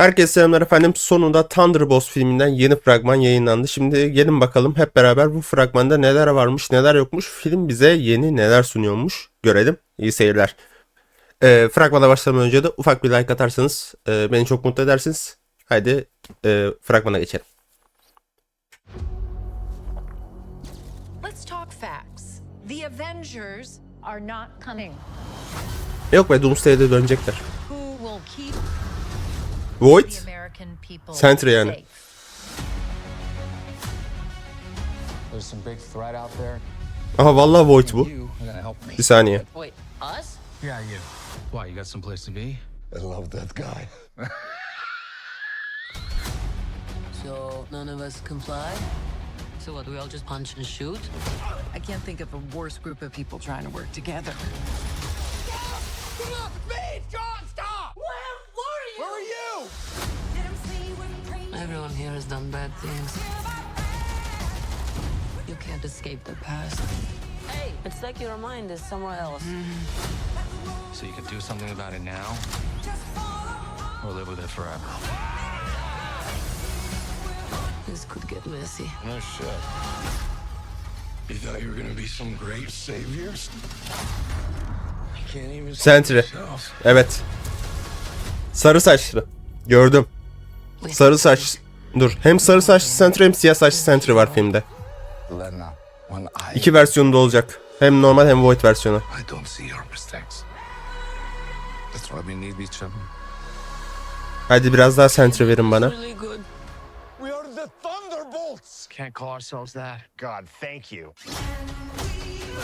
Herkese selamlar efendim. Sonunda Thunderbolts filminden yeni fragman yayınlandı. Şimdi gelin bakalım hep beraber bu fragmanda neler varmış, neler yokmuş. Film bize yeni neler sunuyormuş. Görelim. İyi seyirler. Ee, fragmana başlamadan önce de ufak bir like atarsanız e, beni çok mutlu edersiniz. Haydi e, fragmana geçelim. Let's talk facts. The Avengers are not coming. Yok be Doomsday'de dönecekler. Who will keep Void? the American people Sentry yani. safe? There's some big threat out there. Aha vallahi Void bu. You are gonna help me. Bir saniye. Wait, us? Yeah, you. Why? You got someplace to be? I love that guy. So none of us comply? So what, we all just punch and shoot? I can't think of a worse group of people trying to work together. Has done bad things. You can't escape the past. Hey, it's like your mind is somewhere else. Mm-hmm. So you can do something about it now, or live with it forever. This could get messy. No shit. You thought you were gonna be some great saviors? You can't even save Sentry. yourself. Evet. Sarı saçlı. Gördüm. Sarı saç. Dur. Hem sarı saçlı Sentry hem siyah saçlı Sentry var filmde. İki versiyonu da olacak. Hem normal hem Void versiyonu. Hadi biraz daha Sentry verin bana.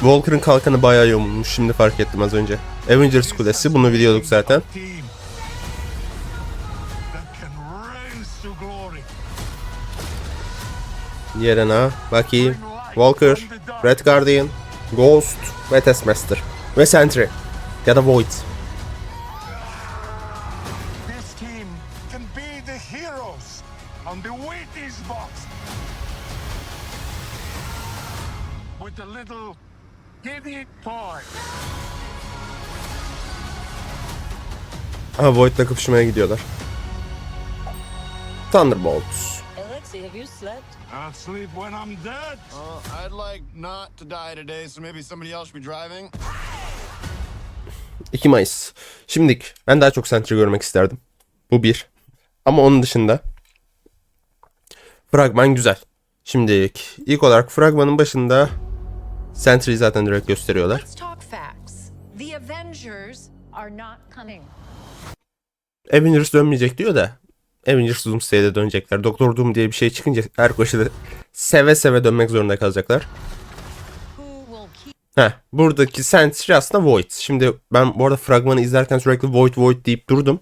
Walker'ın kalkanı bayağı yamulmuş. Şimdi fark ettim az önce. Avengers Kulesi. Bunu biliyorduk zaten. Yerena, Bucky, Walker, Red Guardian, Ghost ve Taskmaster. Ve Sentry. Ya da Void. This team can be the heroes on the Wheaties box. With a little kitty toy. Aha Void'la kapışmaya gidiyorlar. Thunderbolts. Alexei, have you slept? I'll sleep when I'm dead. Uh, I'd like not to die today, so maybe somebody else should be driving. 2 Mayıs. Şimdilik ben daha çok Sentry görmek isterdim. Bu bir. Ama onun dışında fragman güzel. Şimdilik ilk olarak fragmanın başında Sentry'yi zaten direkt gösteriyorlar. Let's talk facts. The Avengers are not coming. Avengers dönmeyecek diyor da Avengers Doomsday'de dönecekler. Doktor Doom diye bir şey çıkınca her koşuda seve seve dönmek zorunda kalacaklar. Heh, buradaki Sentry aslında Void. Şimdi ben bu arada fragmanı izlerken sürekli Void Void deyip durdum.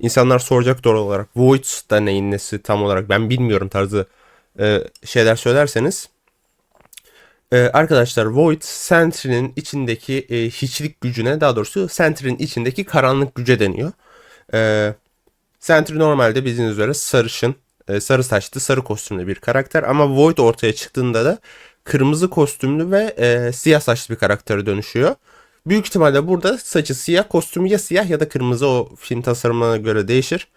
İnsanlar soracak doğal olarak Void da neyin nesi tam olarak ben bilmiyorum tarzı e, şeyler söylerseniz. E, arkadaşlar Void Sentry'nin içindeki e, hiçlik gücüne daha doğrusu Sentry'nin içindeki karanlık güce deniyor. E, Sentry normalde bildiğiniz üzere sarışın, e, sarı saçlı, sarı kostümlü bir karakter ama Void ortaya çıktığında da kırmızı kostümlü ve e, siyah saçlı bir karaktere dönüşüyor. Büyük ihtimalle burada saçı siyah, kostümü ya siyah ya da kırmızı o film tasarımına göre değişir.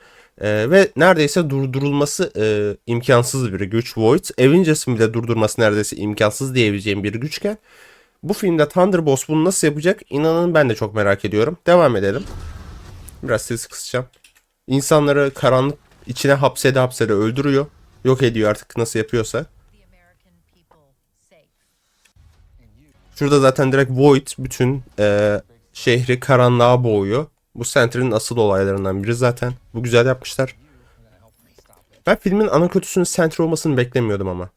E, ve neredeyse durdurulması e, imkansız bir güç Void. Avengers'ın bile durdurması neredeyse imkansız diyebileceğim bir güçken bu filmde Thunderbolts bunu nasıl yapacak inanın ben de çok merak ediyorum. Devam edelim. Biraz sesi kısacağım. İnsanları karanlık içine hapsede hapsede öldürüyor. Yok ediyor artık nasıl yapıyorsa. Şurada zaten direkt Void bütün e, şehri karanlığa boğuyor. Bu Sentry'nin asıl olaylarından biri zaten. Bu güzel yapmışlar. Ben filmin ana kötüsünün Sentry olmasını beklemiyordum ama.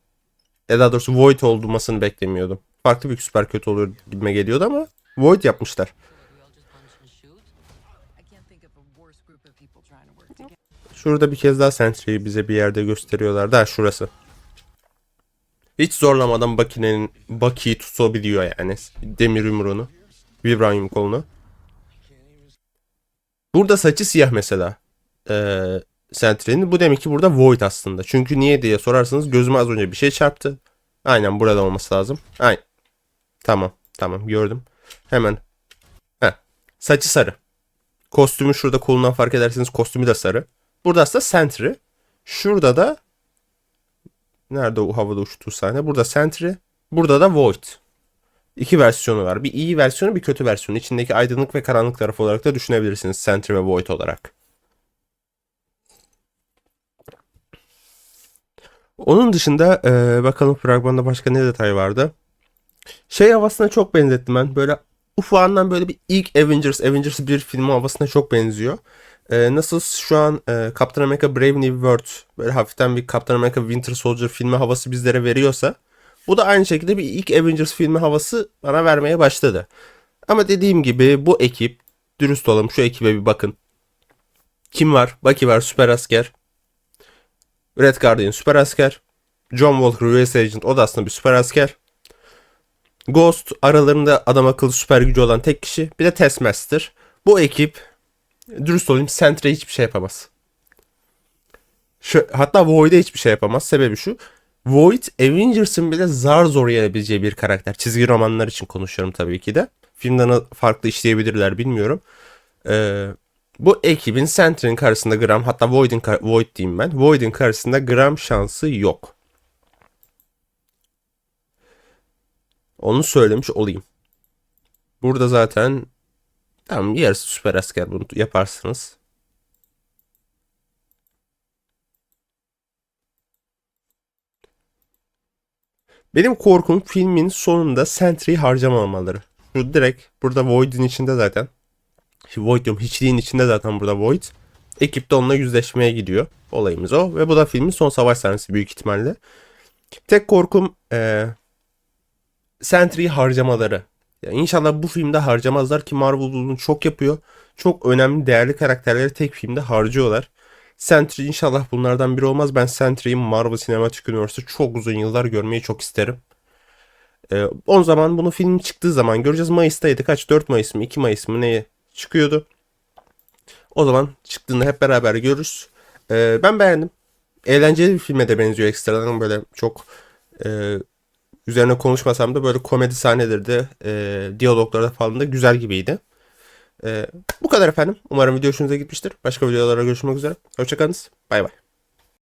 Ya daha doğrusu Void olmasını beklemiyordum. Farklı bir süper kötü olur gibime geliyordu ama Void yapmışlar. We all just punch and shoot? I can't think of a worse group of people trying to work together. Şurada bir kez daha Sentry'yi bize bir yerde gösteriyorlar. Da şurası. Hiç zorlamadan Bucky'nin Bucky'yi tutabiliyor yani. Demir yumruğunu. Vibranium kolunu. Burada saçı siyah mesela. Ee, Sentry'nin. Bu demek ki burada Void aslında. Çünkü niye diye sorarsanız gözüme az önce bir şey çarptı. Aynen burada olması lazım. Aynen. Tamam. Tamam gördüm. Hemen. Heh. Saçı sarı. Kostümü şurada kolundan fark ederseniz kostümü de sarı. Burada aslında Sentry. Şurada da nerede o havada uçtuğu sahne? Burada Sentry. Burada da Void. İki versiyonu var. Bir iyi versiyonu bir kötü versiyonu. İçindeki aydınlık ve karanlık tarafı olarak da düşünebilirsiniz Sentry ve Void olarak. Onun dışında eee, bakalım fragmanda başka ne detay vardı. Şey havasına çok benzettim ben. Böyle ufağından böyle bir ilk Avengers, Avengers 1 filmi havasına çok benziyor. Ee, nasıl şu an e, Captain America Brave New World böyle hafiften bir Captain America Winter Soldier filmi havası bizlere veriyorsa bu da aynı şekilde bir ilk Avengers filmi havası bana vermeye başladı. Ama dediğim gibi bu ekip dürüst olalım şu ekibe bir bakın. Kim var? Bucky var süper asker. Red Guardian süper asker. John Walker US Agent o da aslında bir süper asker. Ghost aralarında adam akıllı süper gücü olan tek kişi. Bir de Taskmaster. Bu ekip dürüst olayım Sentry'e hiçbir şey yapamaz. Şu, hatta Void'e hiçbir şey yapamaz. Sebebi şu. Void Avengers'ın bile zar zor yenebileceği bir karakter. Çizgi romanlar için konuşuyorum tabii ki de. Filmden farklı işleyebilirler bilmiyorum. Ee, bu ekibin Sentry'nin karşısında gram hatta Void'in Void diyeyim ben. Void'in karşısında gram şansı yok. Onu söylemiş olayım. Burada zaten tamam yarısı süper asker bunu yaparsınız. Benim korkum filmin sonunda Sentry'yi harcamamaları. Şu direkt burada Void'in içinde zaten. Void diyorum hiçliğin içinde zaten burada Void. Ekip de onunla yüzleşmeye gidiyor. Olayımız o. Ve bu da filmin son savaş sahnesi büyük ihtimalle. Tek korkum eee Sentry'yi harcamaları. Ya inşallah bu filmde harcamazlar ki Marvel bunu çok yapıyor. Çok önemli değerli karakterleri tek filmde harcıyorlar. Sentry inşallah bunlardan biri olmaz. Ben Sentry'yi Marvel Cinematic Universe'ı çok uzun yıllar görmeyi çok isterim. Ee, o zaman bunu film çıktığı zaman göreceğiz. Mayıs'taydı. Kaç? 4 Mayıs mı? 2 Mayıs mı? Neye çıkıyordu? O zaman çıktığında hep beraber görürüz. Ee, ben beğendim. Eğlenceli bir filme de benziyor ekstradan. Böyle çok e, üzerine konuşmasam da böyle komedi sahneleri de e, diyaloglarda falan da güzel gibiydi. E, bu kadar efendim. Umarım video hoşunuza gitmiştir. Başka videolara görüşmek üzere. Hoşçakalınız. Bay bay.